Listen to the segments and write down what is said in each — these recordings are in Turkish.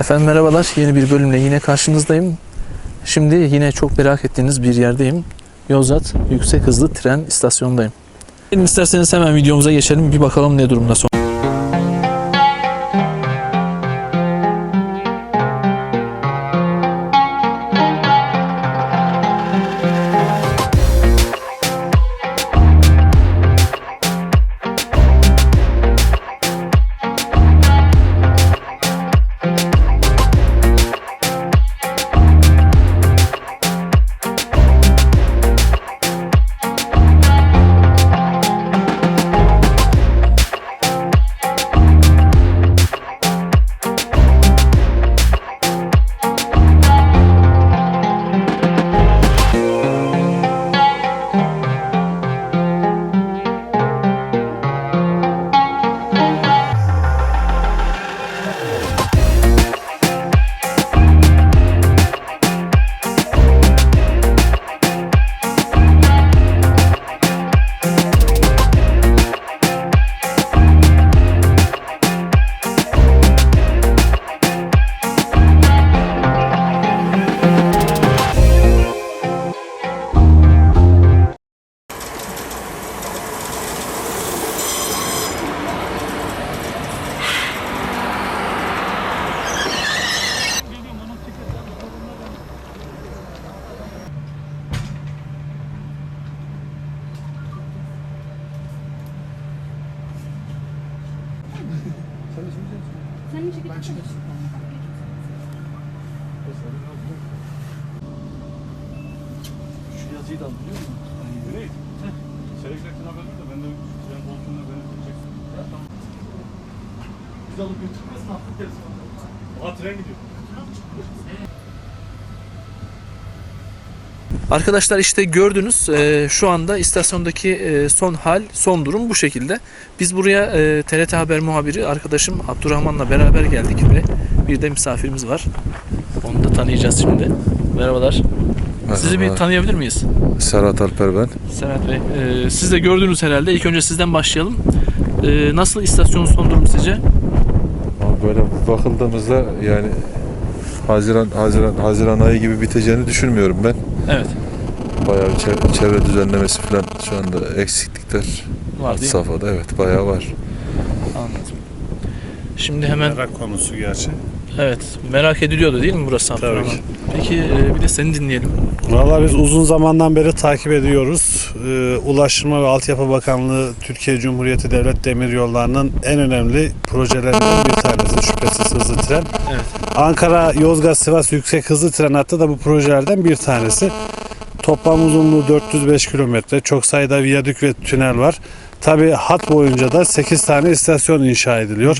Efendim merhabalar. Yeni bir bölümle yine karşınızdayım. Şimdi yine çok merak ettiğiniz bir yerdeyim. Yozgat Yüksek Hızlı Tren İstasyonu'ndayım. İsterseniz hemen videomuza geçelim. Bir bakalım ne durumda son. Sen mi çekeceksin? Şu yazıyı da biliyor musun? Nereye? Çelektrekten haber ver de ben de tren bolsunlar beni tutacak. Biz alıp götürmez mi? Hafta tersi Aa tren gidiyor. Arkadaşlar işte gördünüz e, şu anda istasyondaki e, son hal, son durum bu şekilde. Biz buraya e, TRT Haber muhabiri arkadaşım Abdurrahman'la beraber geldik ve bir de misafirimiz var. Onu da tanıyacağız şimdi. Merhabalar. Sizi bir Merhaba. tanıyabilir miyiz? Serhat Alper ben. Serhat Bey. e, siz de gördünüz herhalde. İlk önce sizden başlayalım. E, nasıl istasyonun son durumu sizce? Böyle bakıldığımızda yani Haziran Haziran Haziran ayı gibi biteceğini düşünmüyorum ben. Evet. Bayağı bir çe- çevre düzenlemesi falan şu anda eksiklikler Var alt safhada evet bayağı var. Anladım. Şimdi hemen Merak konusu gerçi. evet merak ediliyordu değil mi burası Abdurrahman? ki. Peki e, bir de seni dinleyelim. Valla biz uzun zamandan beri takip ediyoruz. Ee, Ulaştırma ve Altyapı Bakanlığı Türkiye Cumhuriyeti Devlet Demiryolları'nın en önemli projelerinden bir tanesi şüphesiz hızlı tren. Evet. Ankara, Yozgat, Sivas yüksek hızlı tren hattı da bu projelerden bir tanesi. Toplam uzunluğu 405 kilometre. Çok sayıda viyadük ve tünel var. Tabi hat boyunca da 8 tane istasyon inşa ediliyor.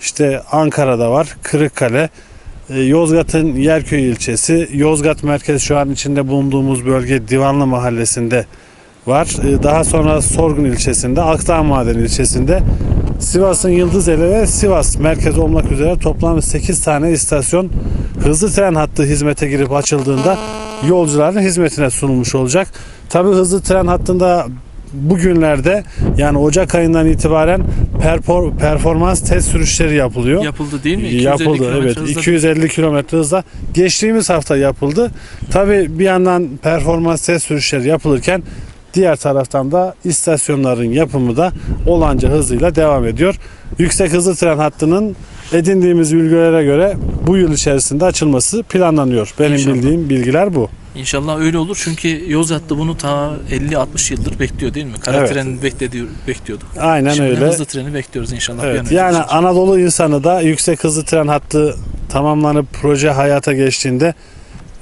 İşte Ankara'da var, Kırıkkale, e, Yozgat'ın Yerköy ilçesi, Yozgat merkez şu an içinde bulunduğumuz bölge Divanlı mahallesinde var. E, Daha sonra Sorgun ilçesinde, Akdağ Maden ilçesinde, Sivas'ın Yıldızeli ve Sivas merkez olmak üzere toplam 8 tane istasyon hızlı tren hattı hizmete girip açıldığında yolcuların hizmetine sunulmuş olacak. Tabii hızlı tren hattında bugünlerde yani Ocak ayından itibaren perfor- performans test sürüşleri yapılıyor. Yapıldı değil mi? 250 Yapıldı evet. hızla- 250 kilometre hızla geçtiğimiz hafta yapıldı. Tabi bir yandan performans test sürüşleri yapılırken diğer taraftan da istasyonların yapımı da olanca hızıyla devam ediyor. Yüksek hızlı tren hattının edindiğimiz bilgilere göre bu yıl içerisinde açılması planlanıyor. Benim İnşallah. bildiğim bilgiler bu. İnşallah öyle olur çünkü Yozgat'ta bunu ta 50-60 yıldır bekliyor değil mi? Kara Evet. treni beklediyor, bekliyordu. Aynen Şimdi öyle. hızlı treni bekliyoruz inşallah. Evet, yani. Anadolu insanı da yüksek hızlı tren hattı tamamlanıp proje hayata geçtiğinde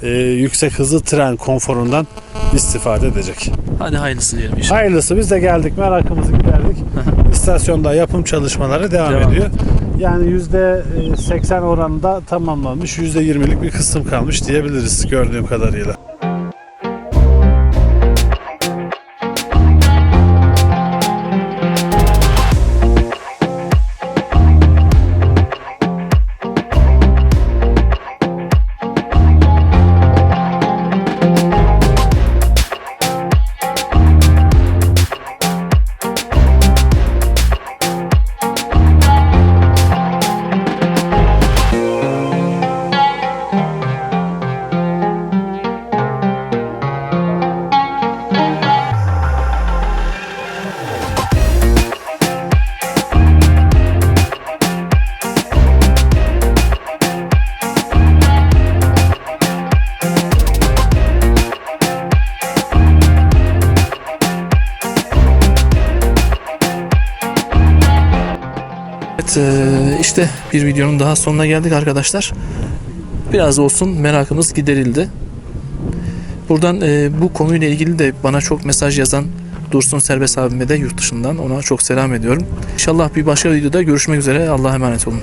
e, yüksek hızlı tren konforundan istifade edecek. Hadi hayırlısı diyelim inşallah. Hayırlısı biz de geldik merakımızı giderdik. İstasyonda yapım çalışmaları devam, Devam ediyor. Yani yüzde 80 oranında tamamlanmış, yüzde 20'lik bir kısım kalmış diyebiliriz gördüğüm kadarıyla. E, işte bir videonun daha sonuna geldik arkadaşlar. Biraz olsun merakımız giderildi. Buradan e, bu konuyla ilgili de bana çok mesaj yazan Dursun Serbest abime de yurt dışından ona çok selam ediyorum. İnşallah bir başka videoda görüşmek üzere. Allah'a emanet olun.